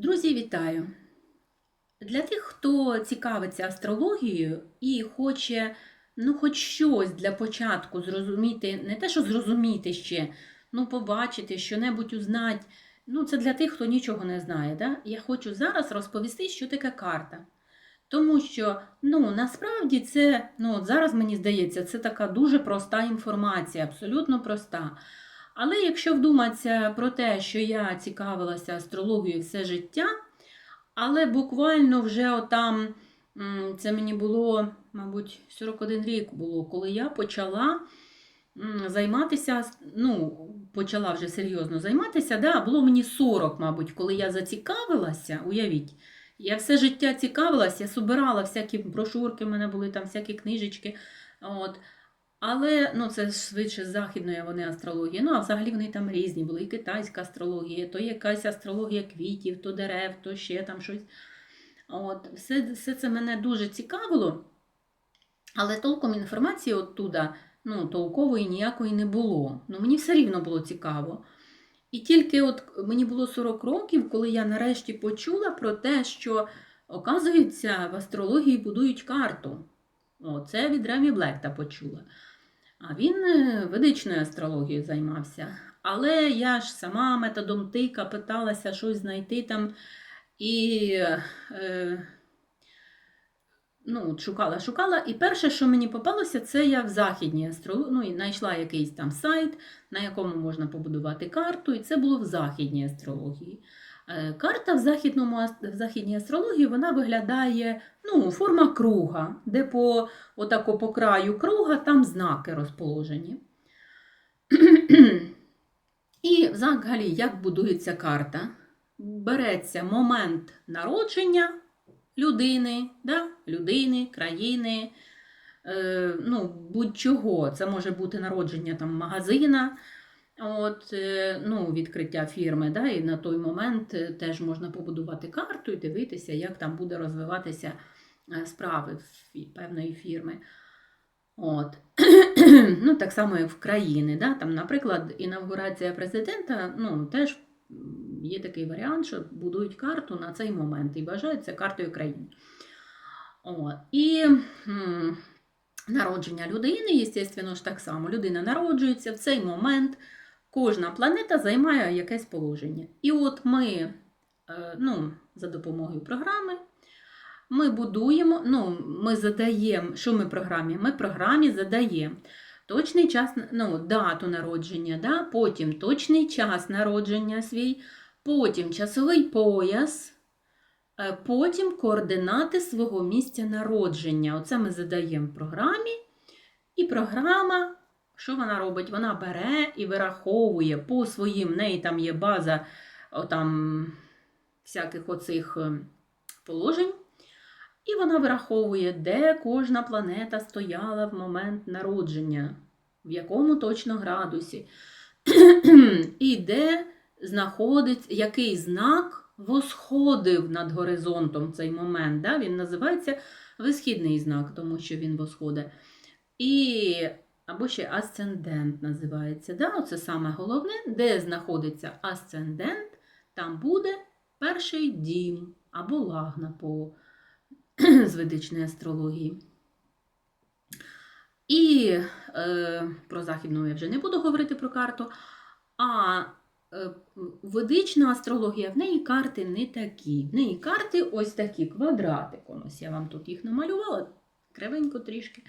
Друзі, вітаю! Для тих, хто цікавиться астрологією і хоче, ну, хоч щось для початку зрозуміти, не те, що зрозуміти ще, ну, побачити, що-небудь узнати. Ну, це для тих, хто нічого не знає. Да? Я хочу зараз розповісти, що таке карта. Тому що, ну, насправді це, ну, от зараз мені здається, це така дуже проста інформація, абсолютно проста. Але якщо вдуматися про те, що я цікавилася астрологією все життя, але буквально вже отам, це мені було, мабуть, 41 рік було, коли я почала займатися, ну, почала вже серйозно займатися, да, було мені 40, мабуть, коли я зацікавилася, уявіть. Я все життя цікавилася, я собирала всякі брошурки, в мене були там всякі книжечки. От. Але ну, це швидше з західної вони астрології. Ну, а взагалі вони там різні були. І китайська астрологія, то якась астрологія квітів, то дерев, то ще там щось. От, Все, все це мене дуже цікавило, але толком інформації оттуда, ну, толкової ніякої не було. Ну, мені все рівно було цікаво. І тільки от мені було 40 років, коли я нарешті почула про те, що, оказується, в астрології будують карту. О, це від Ремі Блекта почула. А він е, ведичною астрологією займався. Але я ж сама методом тика питалася щось знайти там і е, ну, шукала, шукала. І перше, що мені попалося, це я в західній астрології, ну, знайшла якийсь там сайт, на якому можна побудувати карту, і це було в західній астрології. Е, Карта в, західному, в західній астрології вона виглядає ну, форма круга, де по, отако, по краю круга там знаки розположені. І взагалі, як будується карта? Береться момент народження людини, да? людини, країни, е, ну, будь-чого. Це може бути народження там, магазина, от, е, ну, відкриття фірми. Да? І на той момент е, теж можна побудувати карту і дивитися, як там буде розвиватися е, справи певної фірми. От. ну, так само, як в країни. Да? Там, наприклад, інавгурація президента, ну, теж є такий варіант, що будують карту на цей момент і вважають це картою країни. От. І народження людини, звісно ж так само. Людина народжується в цей момент. Кожна планета займає якесь положення. І от ми, е, ну, за допомогою програми, ми будуємо, ну, ми задаємо, що ми програмі? Ми програмі задаємо точний час, ну, дату народження, да? потім точний час народження свій, потім часовий пояс, е, потім координати свого місця народження. Оце ми задаємо програмі, і програма, що вона робить? Вона бере і вираховує по своїм, в неї там є база отам, всяких оцих е, положень. І вона вираховує, де кожна планета стояла в момент народження, в якому точно градусі, і де знаходиться, який знак восходив над горизонтом цей момент. Да? Він називається висхідний знак, тому що він восходить. І, або ще асцендент називається. Да? Оце саме головне, де знаходиться асцендент, там буде перший дім або лагна по з ведичної астрології. І е, про західну я вже не буду говорити про карту. А е, ведична астрологія, в неї карти не такі. В неї карти ось такі, квадратик. Ось я вам тут їх намалювала, кривенько трішки.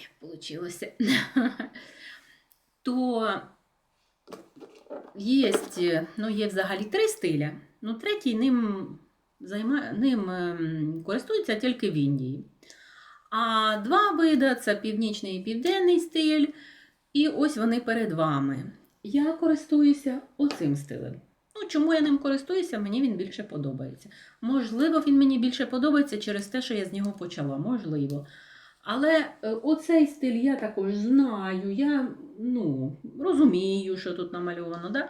Як вийшло. То є, ну, є взагалі три стиля. Ну, третій ним займа... ним ем, користуються тільки в Індії. А два види це північний і південний стиль. І ось вони перед вами. Я користуюся оцим стилем. Ну, чому я ним користуюся, мені він більше подобається. Можливо, він мені більше подобається через те, що я з нього почала. Можливо. Але е, оцей стиль я також знаю, я ну, розумію, що тут намальовано. Да?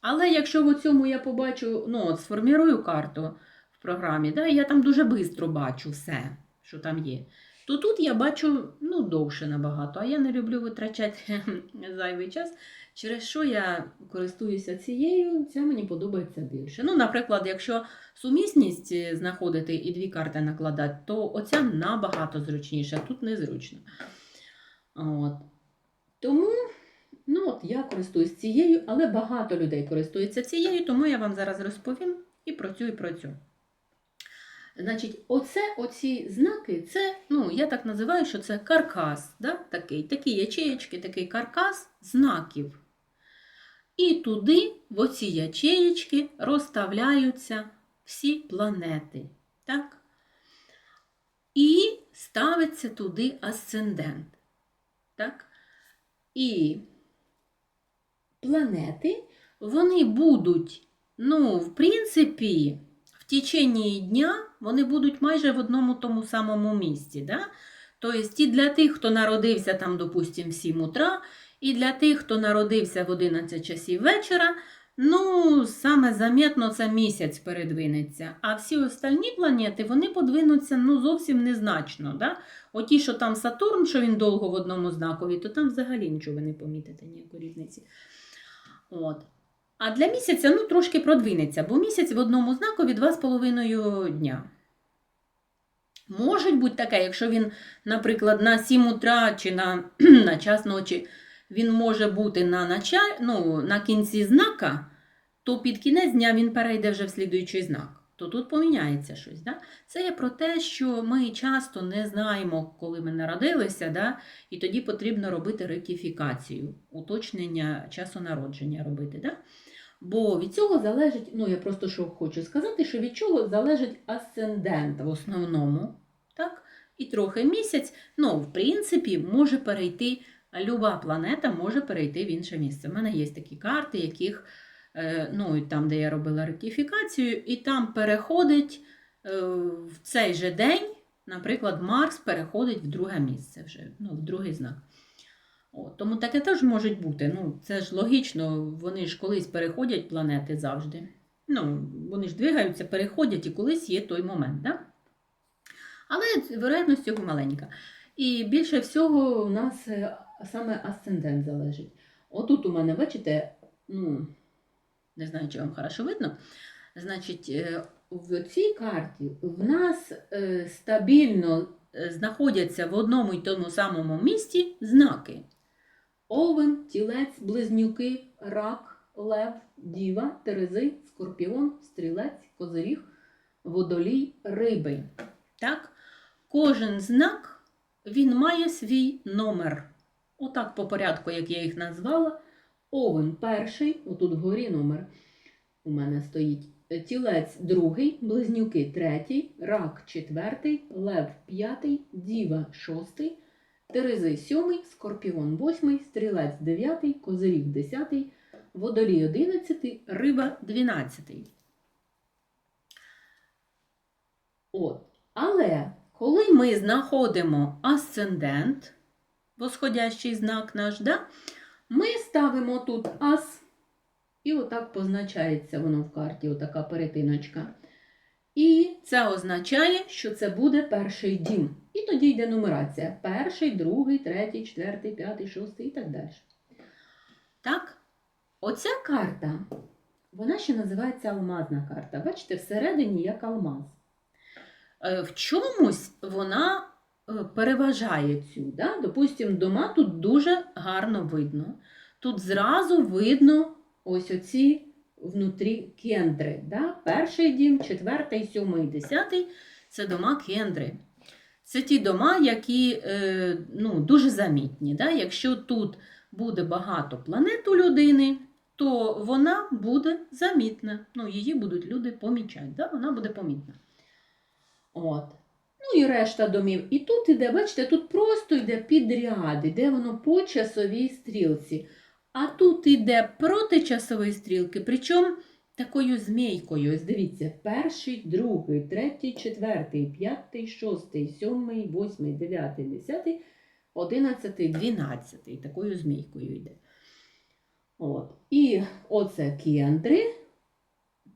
Але якщо в цьому я побачу, ну, от сформірую карту в програмі, да, я там дуже швидко бачу все, що там є. То тут я бачу ну, довше набагато, а я не люблю витрачати зайвий час Через що я користуюся цією, ця мені подобається більше. Ну, наприклад, якщо сумісність е, знаходити і дві карти накладати, то оця набагато зручніша, тут незручно. От. Тому ну, от я користуюсь цією, але багато людей користуються цією, тому я вам зараз розповім і про цю, і про цю. Значить, оце, оці знаки, це, ну, я так називаю, що це каркас, да? такий, такі ячеєчки, такий каркас знаків. І туди, в оці ячеєчки, розставляються всі планети. Так? І ставиться туди асцендент. Так? І планети, вони будуть, ну, в принципі, в течение дня вони будуть майже в одному тому самому місці. Да? Тобто і для тих, хто народився там, допустимо, в 7 утра, і для тих, хто народився в 11 часів вечора, ну, саме замітно це місяць передвинеться. А всі остальні планети вони подвинуться ну, зовсім незначно. Да? Оті, що там Сатурн, що він довго в одному знакові, то там взагалі нічого ви не помітите, ніякої різниці. От. А для місяця ну, трошки продвинеться, бо місяць в одному знакові 2,5 дня. Може бути таке, якщо він, наприклад, на 7 утра чи на, на час ночі він може бути на, началь, ну, на кінці знака, то під кінець дня він перейде вже в слідуючий знак. То тут поміняється щось. Да? Це є про те, що ми часто не знаємо, коли ми народилися, да? і тоді потрібно робити ректифікацію, уточнення часу народження робити. Да? Бо від цього залежить, ну я просто що хочу сказати, що від чого залежить асцендент в основному. Так? І трохи місяць, ну, в принципі, може перейти, люба планета може перейти в інше місце. У мене є такі карти, яких, е, ну, там, де я робила ректифікацію, і там переходить е, в цей же день, наприклад, Марс переходить в друге місце вже, ну, в другий знак. О, тому таке теж може бути. Ну, це ж логічно, вони ж колись переходять планети завжди. Ну, вони ж двигаються, переходять і колись є той момент. Да? Але вероятність цього маленька. І більше всього у нас е, саме асцендент залежить. Отут у мене, бачите, ну, не знаю, чи вам хорошо видно. Значить, е, в цій карті в нас е, стабільно знаходяться в одному й тому самому місці знаки. Овен, тілець, близнюки, рак, лев, діва, терези, скорпіон, стрілець, козиріг, водолій, риби. Так? Кожен знак він має свій номер. Отак по порядку, як я їх назвала. Овен перший, отут вгорі номер у мене стоїть. Тілець другий, близнюки третій, рак четвертий, лев п'ятий, діва шостий, Терези сьомий, скорпіон восьмий, стрілець дев'ятий, козиріг десятий, водолій одинадцятий, риба дванадцятий. От. Але коли ми знаходимо асцендент, восходящий знак наш, да, ми ставимо тут ас, і отак позначається воно в карті, отака перетиночка. І це означає, що це буде перший дім. І тоді йде нумерація. Перший, другий, третій, четвертий, п'ятий, шостий і так далі. Так, оця карта, вона ще називається алмазна карта. Бачите, всередині як алмаз. Е, В чомусь вона е, переважає цю. Да? Допустимо, дома тут дуже гарно видно. Тут зразу видно ось оці внутрі кендри. Да? Перший дім, четвертий, сьомий, десятий це дома кендри. Це ті дома, які е, ну, дуже замітні. Да? Якщо тут буде багато планет у людини, то вона буде замітна. Ну, її будуть люди помічати. Да? Вона буде помітна. От. Ну і решта домів. І тут іде, бачите, тут просто йде підряд, іде воно по часовій стрілці. А тут іде проти часової стрілки, причому такою змійкою. Ось дивіться, перший, другий, третій, четвертий, п'ятий, шостий, сьомий, восьмий, дев'ятий, десятий, одинадцятий, дванадцятий. Такою змійкою йде. От. І оце кендри.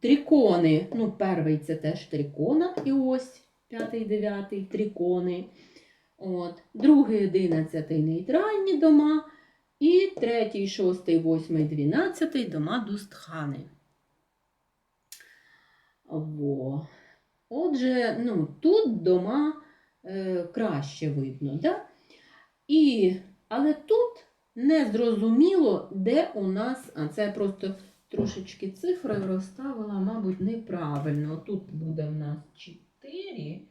Трикони. Ну, перший це теж трикона, і ось п'ятий, дев'ятий, трикони. От. Другий, одинадцятий нейтральні дома. Третій, шостий, восьмий, дванадцятий дома Дустхани. Во. Отже, ну, тут дома е, краще видно. Да? І, але тут не зрозуміло, де у нас, а це просто трошечки цифри розставила, мабуть, неправильно. Тут буде в нас 4,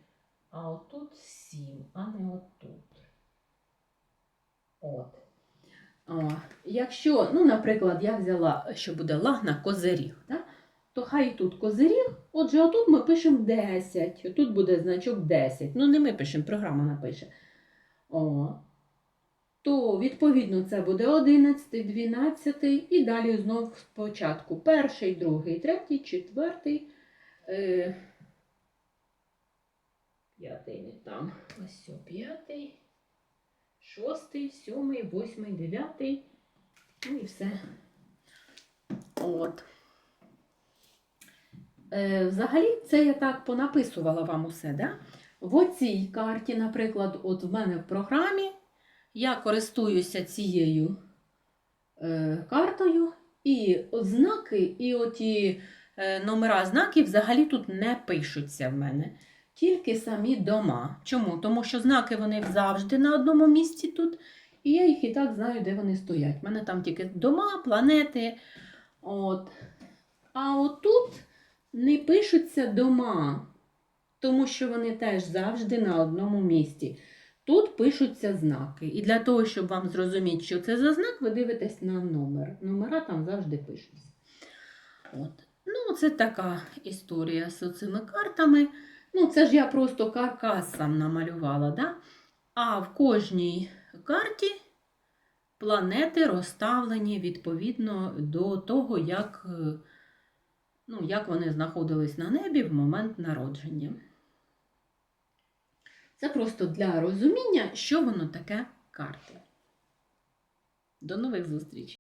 а отут 7, а не отут. От. Якщо, ну, наприклад, я взяла, що буде лагна козиріг, да? то хай тут козиріг, отже, отут ми пишемо 10, отут буде значок 10. Ну, не ми пишемо, програма напише. О, то, відповідно, це буде 11, 12 і далі знов спочатку. Перший, другий, третій, четвертий, е, п'ятий не там. Ось п'ятий, шостий, сьомий, восьмий, дев'ятий. Ну і все. От. Е, взагалі, це я так понаписувала вам усе, да? В оцій карті, наприклад, от в мене в програмі я користуюся цією е, картою, і знаки, і оті е, номера знаків взагалі тут не пишуться в мене. Тільки самі дома. Чому? Тому що знаки вони завжди на одному місці тут, і я їх і так знаю, де вони стоять. У мене там тільки дома, планети. От. А отут не пишуться дома, тому що вони теж завжди на одному місці. Тут пишуться знаки. І для того, щоб вам зрозуміти, що це за знак, ви дивитесь на номер. Номера там завжди пишуться. От. Ну, це така історія з цими картами. Ну, це ж я просто каркас сам намалювала, да? а в кожній карті планети розставлені відповідно до того, як, е, ну, як вони знаходились на небі в момент народження. Це просто для розуміння, що воно таке карти. До нових зустрічей!